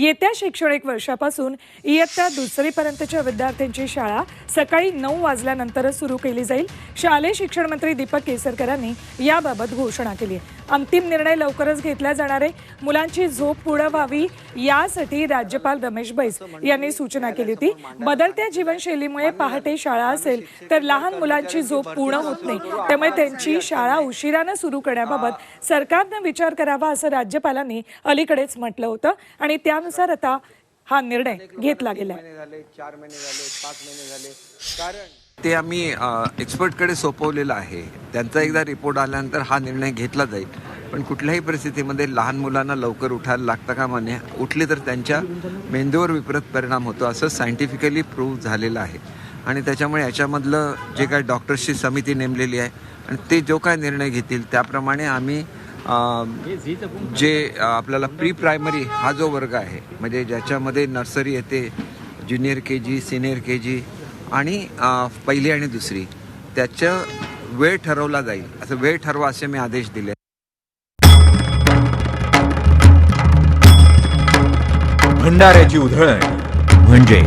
येत्या शैक्षणिक वर्षापासून इयत्ता दुसरीपर्यंतच्या विद्यार्थ्यांची शाळा सकाळी नऊ वाजल्यानंतरच सुरू केली जाईल. शालेय शिक्षण मंत्री दीपक केसरकरांनी याबाबत घोषणा केली. आहे अंतिम निर्णय लवकरच घेतला जाणार. आहे मुलांची झोप पूर्ण व्हावी यासाठी राज्यपाल रमेश बैस यांनी सूचना केली होती. बदलत्या जीवनशैलीमुळे पहाटे शाळा असेल तर लहान मुलांची झोप पूर्ण होत नाही. त्यामुळे त्यांची शाळा उशिरानं सुरू करण्याबाबत सरकारनं विचार करावा असं राज्यपालांनी अलीकडेच म्हटलं होतं. आणि त्या त्यानुसार आता हा निर्णय घेतला गेला चार महिने झाले पाच महिने झाले. कारण ते आम्ही एक्सपर्टकडे सोपवलेलं आहे. त्यांचा एकदा रिपोर्ट आल्यानंतर हा निर्णय घेतला जाईल. पण कुठल्याही परिस्थितीमध्ये लहान मुलांना लवकर उठायला लागतं का म्हणे? उठले तर त्यांच्या मेंदूवर विपरीत परिणाम होतो असं सायंटिफिकली प्रूव्ह झालेलं आहे. आणि त्याच्यामुळे याच्यामधलं जे काय डॉक्टर्सची समिती नेमलेली आहे आणि ते जो काय निर्णय घेतील त्याप्रमाणे आम्ही जे आपल्याला प्री प्रायमरी हा जो वर्ग आहे म्हणजे ज्याच्यामध्ये नर्सरी येते junior K G senior K जी आणि पहिली आणि दुसरी त्याचं वेळ ठरवला जाईल. असं वेळ ठरवा असे मी आदेश दिले. भंडाऱ्याची उधळण म्हणजे